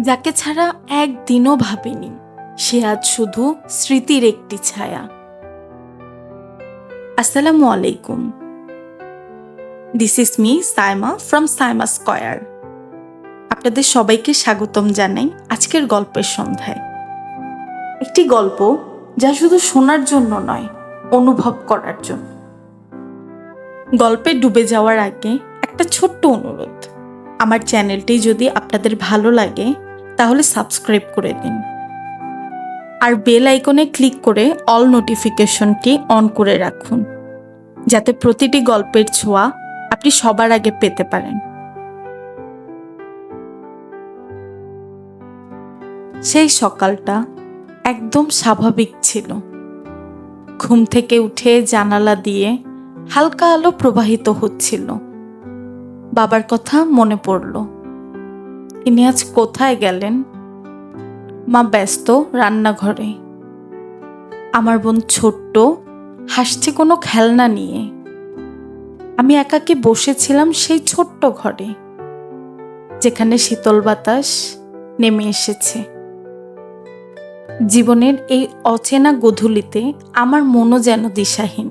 যাকে ছাড়া একদিনও ভাবিনি। সে আজ শুধু স্মৃতির একটি ছায়া। আসসালামু আলাইকুম। This is me Saima from Saima square আপনাদের সবাইকে স্বাগতম জানাই আজকের গল্পের সন্ধ্যায়। একটি গল্প যা শুধু শোনার জন্য নয়, অনুভব করার জন্য। গল্পে ডুবে যাওয়ার আগে একটা ছোট্ট অনুরোধ। আমার চ্যানেলটি যদি আপনাদের ভালো লাগে তাহলে সাবস্ক্রাইব করে দিন। আর বেল আইকনে ক্লিক করে অল নোটিফিকেশনটি অন করে রাখুন, যাতে প্রতিটি গল্পের ছোঁয়া আপনি সবার আগে পেতে পারেন। সেই সকালটা একদম স্বাভাবিক ছিল। ঘুম থেকে উঠে জানালা দিয়ে হালকা আলো প্রবাহিত হচ্ছিল। বাবার কথা মনে পড়ল। তিনি আজ কোথায় গেলেন? মা ব্যস্ত রান্নাঘরে। আমার বোন ছোট্ট, হাসছে কোনো খেলনা নিয়ে। আমি একাকে বসেছিলাম সেই ছোট্ট ঘরে, যেখানে শীতল বাতাস নেমে এসেছে। জীবনের এই অচেনা গধূলিতে আমার মনও যেন দিশাহীন।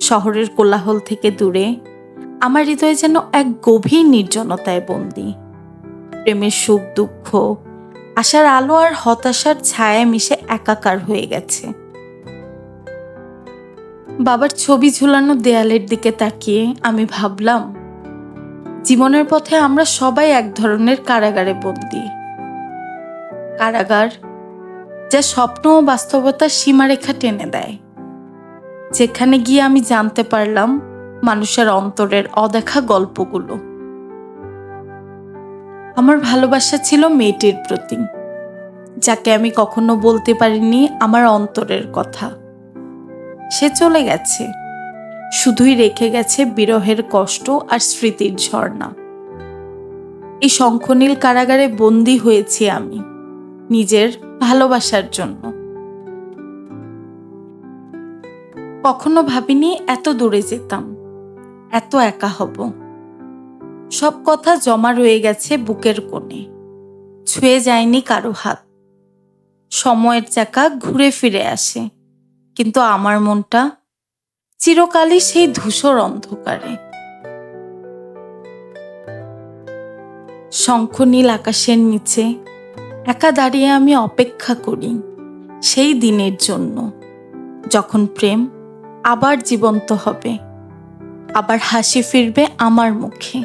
শহরের কোলাহল থেকে দূরে আমার হৃদয়ে যেন এক গভীর নির্জনতায় বন্দি। প্রেমের সুখ, দুঃখ, আশার আলো আর হতাশার ছায়া মিশে একাকার হয়ে গেছে। বাবার ছবি ঝুলানো দেয়ালের দিকে তাকিয়ে আমি ভাবলাম, জীবনের পথে আমরা সবাই এক ধরনের কারাগারে বন্দি। কারাগার যা স্বপ্ন ও বাস্তবতার সীমারেখা টেনে দেয়। যেখানে গিয়ে আমি জানতে পারলাম মানুষের অন্তরের অদেখা গল্পগুলো। আমার ভালোবাসা ছিল মেয়েটির প্রতি, যাকে আমি কখনো বলতে পারিনি আমার অন্তরের কথা। সে চলে গেছে, শুধুই রেখে গেছে বিরহের কষ্ট আর স্মৃতির ঝর্ণা। এই শঙ্খনীল কারাগারে বন্দি হয়েছি আমি, নিজের ভালোবাসার জন্য। কখনো ভাবিনি এত দূরে যেতাম। এত একা হব। সব কথা জমা রয়ে গেছে বুকের কোণে। ছুঁয়ে যায়নি কারও হাত। সময়ের চাকা ঘুরে ফিরে আসে, কিন্তু আমার মনটা চিরকালই সেই ধূসর অন্ধকারে। শঙ্খ নীল আকাশের নিচে একা দাঁড়িয়ে আমি অপেক্ষা করি সেই দিনের জন্য, যখন প্রেম আবার জীবন্ত হবে। আবার হাসি ফিরবে আমার মুখে।